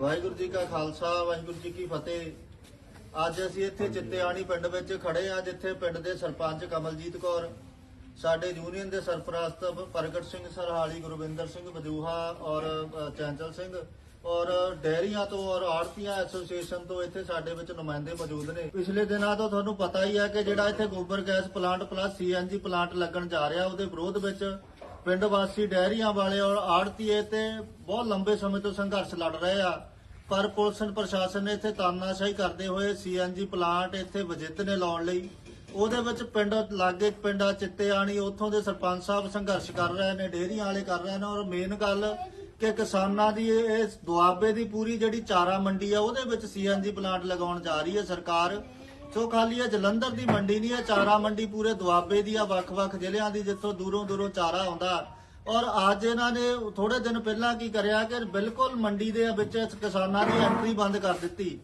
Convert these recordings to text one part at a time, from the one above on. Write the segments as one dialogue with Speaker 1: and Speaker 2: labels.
Speaker 1: ਵਾਹਿਗੁਰੂ ਜੀ ਕਾ ਖਾਲਸਾ ਵਾਹਿਗੁਰੂ ਜੀ ਕੀ ਫਤਿਹ। ਅੱਜ ਅਸੀਂ ਇੱਥੇ ਚਿੱਤਿਆਣੀ ਪਿੰਡ ਵਿੱਚ ਖੜੇ ਆ ਜਿੱਥੇ ਪਿੰਡ ਦੇ ਸਰਪੰਚ ਕਮਲਜੀਤ ਕੌਰ ਸਾਡੇ ਯੂਨੀਅਨ ਦੇ ਸਰਪ੍ਰਸਤ ਪ੍ਰਗਟ ਸਿੰਘ ਸਰਹਾਲੀ ਗੁਰਵਿੰਦਰ ਸਿੰਘ ਬਜੂਹਾ ਔਰ ਚੈਂਚਲ ਸਿੰਘ ਔਰ ਡੈਰੀਆਂ ਤੋਂ ਔਰ ਆੜਤੀਆਂ ਐਸੋਸੀਏਸ਼ਨ ਤੋਂ ਇੱਥੇ ਸਾਡੇ ਵਿੱਚ ਨੁਮਾਇੰਦੇ ਮੌਜੂਦ ਨੇ। ਪਿਛਲੇ ਦਿਨਾਂ ਤੋਂ ਤੁਹਾਨੂੰ ਪਤਾ ਹੀ ਹੈ ਕਿ ਜਿਹੜਾ ਇੱਥੇ ਗੋਬਰ gas plant plus CNG plant ਲੱਗਣ ਜਾ ਰਿਹਾ ਉਹਦੇ ਵਿਰੋਧ ਵਿੱਚ ਪਿੰਡ ਵਾਸੀ ਡੈਰੀਆਂ ਵਾਲੇ ਔਰ ਆੜਤੀਏ ਤੇ ਬਹੁਤ ਲੰਬੇ ਸਮੇਂ ਤੋਂ ਸੰਘਰਸ਼ ਲੜ ਰਹੇ ਆ। ਪਰ ਪੁਲਿਸ ਪ੍ਰਸ਼ਾਸਨ ਨੇ ਇੱਥੇ ਤਾਨਾਸ਼ਾਹੀ ਕਰਦੇ ਹੋਏ ਸੀਐਨਜੀ ਪਲਾਂਟ ਇੱਥੇ ਵਜਿੱਤ ਨੇ ਲਾਉਣ ਲਈ। ਉਹਦੇ ਵਿੱਚ ਪਿੰਡ ਲਾਗੇ ਪਿੰਡਾ ਚਿੱਤੇਆਣੀ, ਉੱਥੋਂ ਦੇ ਸਰਪੰਚ ਸਾਹਿਬ ਸੰਘਰਸ਼ ਕਰ ਰਹੇ ਨੇ, ਡੇਅਰੀਆਂ ਵਾਲੇ ਕਰ ਰਹੇ ਨੇ ਔਰ ਮੇਨ ਗੱਲ ਕਿ ਕਿਸਾਨਾਂ ਦੀ ਇਹ ਦੁਆਬੇ ਦੀ ਪੂਰੀ ਜਿਹੜੀ ਚਾਰਾ ਮੰਡੀ ਆ, ਉਹਦੇ ਵਿੱਚ ਸੀਐਨਜੀ ਪਲਾਂਟ ਲਗਾਉਣ ਜਾ ਰਹੀ ਹੈ ਸਰਕਾਰ। ਸੋ ਖਾਲੀ ਇਹ ਜਲੰਧਰ ਦੀ ਮੰਡੀ ਨਹੀਂ ਹੈ, ਚਾਰਾ ਮੰਡੀ ਪੂਰੇ ਦੁਆਬੇ ਦੀ ਆ, ਵੱਖ-ਵੱਖ ਜ਼ਿਲ੍ਹਿਆਂ ਦੀ, ਜਿੱਥੋਂ ਦੂਰੋਂ ਦੂਰੋਂ ਚਾਰਾ ਆਉਂਦਾ। ਔਰ ਅੱਜ ਇਹਨਾਂ ਨੇ ਥੋੜੇ ਦਿਨ ਪਹਿਲਾਂ ਕੀ ਕਰਿਆ ਕਿ ਬਿਲਕੁਲ ਮੰਡੀ ਦੇ ਵਿੱਚ ਕਿਸਾਨਾਂ ਦੀ ਐਂਟਰੀ ਬੰਦ ਕਰ ਦਿੱਤੀ।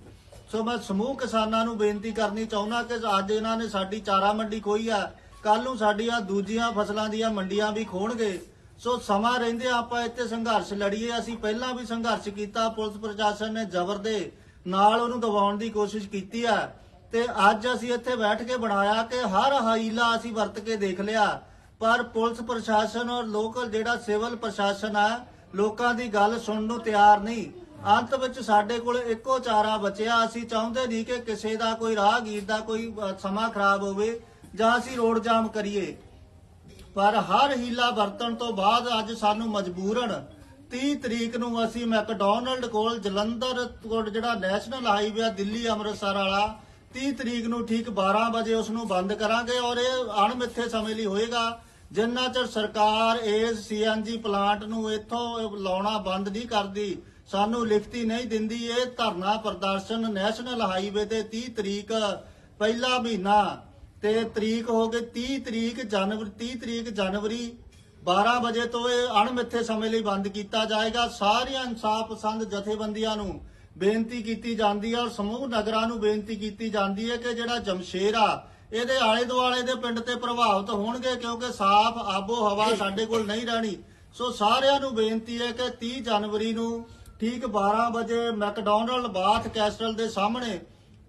Speaker 1: ਸੋ ਮੈਂ ਸਮੂਹ ਕਿਸਾਨਾਂ ਨੂੰ ਬੇਨਤੀ ਕਰਨੀ ਚਾਹੁੰਦਾ ਕਿ ਅੱਜ ਇਹਨਾਂ ਨੇ ਸਾਡੀ ਚਾਰਾ ਮੰਡੀ ਖੋਈ ਆ। ਕੱਲ ਨੂੰ ਸਾਡੀਆਂ ਦੂਜੀਆਂ ਫਸਲਾਂ ਦੀਆਂ ਮੰਡੀਆਂ ਵੀ ਖੋਣਗੇ ਸੋ ਸਮਾਂ ਰਹਿੰਦੇ ਆਪਾਂ ਇੱਥੇ ਸੰਘਰਸ਼ ਲੜੀਏ। ਅਸੀਂ ਪਹਿਲਾਂ ਵੀ ਸੰਘਰਸ਼ ਕੀਤਾ, ਪੁਲਿਸ ਪ੍ਰਸ਼ਾਸਨ ਨੇ ਜ਼ਬਰ ਦੇ ਨਾਲ ਉਹਨੂੰ ਦਬਾਉਣ ਦੀ ਕੋਸ਼ਿਸ਼ ਕੀਤੀ ਆ। ਤੇ ਅੱਜ ਅਸੀਂ ਇੱਥੇ ਬੈਠ ਕੇ ਬਣਾਇਆ ਕਿ ਹਰ ਹਾਈਲਾ ਅਸੀਂ ਵਰਤ ਕੇ ਦੇਖ ਲਿਆ। ਪਰ ਪੁਲਿਸ ਪ੍ਰਸ਼ਾਸਨ ਔਰ ਲੋਕਲ ਜਿਹੜਾ ਸਿਵਲ ਪ੍ਰਸ਼ਾਸਨ ਆ, ਲੋਕਾਂ ਦੀ ਗੱਲ ਸੁਣਨ ਨੂੰ ਤਿਆਰ ਨਹੀਂ। ਅੰਤ ਵਿੱਚ ਸਾਡੇ ਕੋਲ ਇੱਕੋ ਚਾਰਾ ਬਚਿਆ। ਅਸੀਂ ਚਾਹੁੰਦੇ ਨਹੀਂ ਕਿ ਕਿਸੇ ਦਾ ਕੋਈ ਰਾਹਗੀਰ ਦਾ ਕੋਈ ਸਮਾਂ ਖਰਾਬ ਹੋਵੇ ਜਾਂ ਅਸੀਂ ਰੋਡ ਜਾਮ ਕਰੀਏ। ਪਰ ਹਰ ਹੀਲਾ ਵਰਤਣ ਤੋਂ ਬਾਅਦ ਅੱਜ ਸਾਨੂੰ ਮਜਬੂਰਨ 30 ਤਰੀਕ ਨੂੰ ਅਸੀਂ ਮੈਕਡੋਨਲਡ ਕੋਲ ਜਲੰਧਰ ਕੋਲ ਜਿਹੜਾ ਨੈਸ਼ਨਲ ਹਾਈਵੇ ਦਿੱਲੀ ਅੰਮ੍ਰਿਤਸਰ ਵਾਲਾ 30 ਤਰੀਕ ਨੂੰ ਠੀਕ 12 ਵਜੇ ਉਸ ਨੂੰ ਬੰਦ ਕਰਾਂਗੇ ਔਰ ਇਹ ਅਣਮਿੱਥੇ ਸਮੇਂ ਲਈ ਹੋਏਗਾ। ਜਿੰਨਾ ਚਿਰ ਸਰਕਾਰ ਇਸ ਸੀਐਨਜੀ ਪਲਾਂਟ ਨੂੰ ਇੱਥੋਂ ਲਾਉਣਾ ਬੰਦ ਨਹੀਂ ਕਰਦੀ, ਸਾਨੂੰ ਲਿਖਤੀ ਨਹੀਂ ਦਿੰਦੀ, ਇਹ ਧਰਨਾ ਪ੍ਰਦਰਸ਼ਨ ਨੈਸ਼ਨਲ ਹਾਈਵੇ ਤੇ 30 ਤਰੀਕ ਪਹਿਲਾ ਮਹੀਨਾ ਤੇ ਤਰੀਕ ਹੋ ਗਈ 30 ਤਰੀਕ ਜਨਵਰੀ 30 ਤਰੀਕ ਜਨਵਰੀ 12 ਵਜੇ ਤੋਂ ਇਹ ਅਣਮਿੱਥੇ ਸਮੇਂ ਲਈ ਬੰਦ ਕੀਤਾ ਜਾਏਗਾ। ਸਾਰੀਆਂ ਇਨਸਾਫ ਪਸੰਦ ਜਥੇਬੰਦੀਆਂ ਨੂੰ ਬੇਨਤੀ ਕੀਤੀ ਜਾਂਦੀ ਹੈ ਔਰ ਸਮੂਹ ਨਗਰਾਂ ਨੂੰ ਬੇਨਤੀ ਕੀਤੀ ਜਾਂਦੀ ਹੈ ਕਿ ਜਿਹੜਾ ਜਮਸ਼ੇਰ ਆ ਇਹਦੇ ਆਲੇ ਦੁਆਲੇ ਦੇ ਪਿੰਡ ਤੇ ਪ੍ਰਭਾਵਿਤ ਹੋਣਗੇ ਕਿਉਂਕਿ ਸਾਫ਼ ਆਬੋ ਹਵਾ ਸਾਡੇ ਕੋਲ ਨਹੀਂ ਰਹਿਣੀ। ਸੋ ਸਾਰਿਆਂ ਨੂੰ ਬੇਨਤੀ ਹੈ ਕਿ 30 ਜਨਵਰੀ ਨੂੰ ਠੀਕ 12 ਵਜੇ ਮੈਕਡੋਨਲਡ ਬਾਥ ਕੈਸਟਲ ਦੇ ਸਾਹਮਣੇ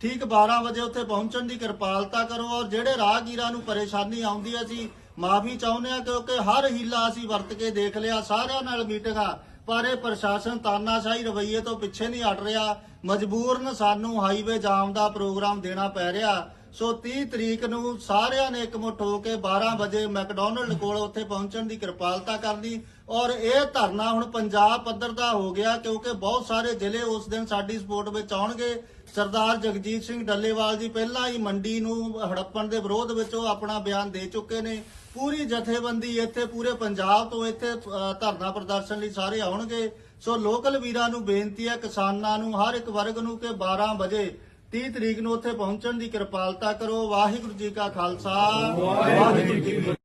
Speaker 1: ਠੀਕ 12 ਵਜੇ ਉੱਥੇ ਪਹੁੰਚਣ ਦੀ ਕਿਰਪਾਲਤਾ ਕਰੋ ਔਰ ਜਿਹੜੇ ਰਾਹਗੀਰਾਂ ਨੂੰ ਪਰੇਸ਼ਾਨੀ ਆਉਂਦੀ ਹੈ ਅਸੀਂ ਮਾਫੀ ਚਾਹੁੰਦੇ ਹਾਂ ਕਿਉਂਕਿ ਹਰ ਹੀਲਾ ਅਸੀਂ ਵਰਤ ਕੇ ਦੇਖ ਲਿਆ ਸਾਰਿਆਂ ਨਾਲ ਮੀਟਿੰਗਾਂ ਪਰ ਇਹ ਪ੍ਰਸ਼ਾਸਨ ਤਾਨਾਸ਼ਾਹੀ ਰਵੱਈਏ ਤੋਂ ਪਿੱਛੇ ਨਹੀਂ ਹਟ ਰਿਹਾ। ਮਜਬੂਰਨ ਸਾਨੂੰ ਹਾਈਵੇ ਜਾਮ ਦਾ ਪ੍ਰੋਗਰਾਮ ਦੇਣਾ ਪੈ ਰਿਹਾ। ਸੋ 30 ਤਰੀਕ ਨੂੰ ਸਾਰਿਆਂ ਨੇ ਇਕਮੁੱਠ ਹੋ ਕੇ 12 ਵਜੇ ਮੈਕਡੋਨਲਡ ਕੋਲ ਉੱਥੇ ਪਹੁੰਚਣ ਦੀ ਕਿਰਪਾਲਤਾ ਕਰਨੀ ਔਰ ਇਹ ਧਰਨਾ ਹੁਣ ਪੰਜਾਬ ਪੱਧਰ ਦਾ ਹੋ ਗਿਆ ਕਿਉਂਕਿ ਬਹੁਤ ਸਾਰੇ ਜ਼ਿਲ੍ਹੇ ਉਸ ਦਿਨ ਸਾਡੀ ਸਪੋਰਟ ਵਿੱਚ ਆਉਣਗੇ। ਸਰਦਾਰ ਜਗਜੀਤ ਸਿੰਘ ਡੱਲੇਵਾਲ ਜੀ ਪਹਿਲਾਂ ਹੀ ਮੰਡੀ ਨੂੰ ਹੜੱਪਣ ਦੇ ਵਿਰੋਧ ਵਿੱਚ ਉਹ ਆਪਣਾ ਬਿਆਨ ਦੇ ਚੁੱਕੇ ਨੇ। ਪੂਰੀ ਜਥੇਬੰਦੀ ਇੱਥੇ, ਪੂਰੇ ਪੰਜਾਬ ਤੋਂ ਇੱਥੇ ਧਰਨਾ ਪ੍ਰਦਰਸ਼ਨ ਲਈ ਸਾਰੇ ਆਉਣਗੇ। ਸੋ ਲੋਕਲ ਵੀਰਾਂ ਨੂੰ ਬੇਨਤੀ ਹੈ ਕਿਸਾਨਾਂ ਨੂੰ, ਹਰ ਇੱਕ ਵਰਗ ਨੂੰ ਕਿ 12 ਵਜੇ 30 ਤਰੀਕ ਨੂੰ ਉੱਥੇ ਪਹੁੰਚਣ ਦੀ ਕਿਰਪਾਲਤਾ ਕਰੋ। ਵਾਹਿਗੁਰੂ ਜੀ ਕਾ ਖਾਲਸਾ। ਵਾਹਿਗੁਰੂ ਜੀ ਕੀ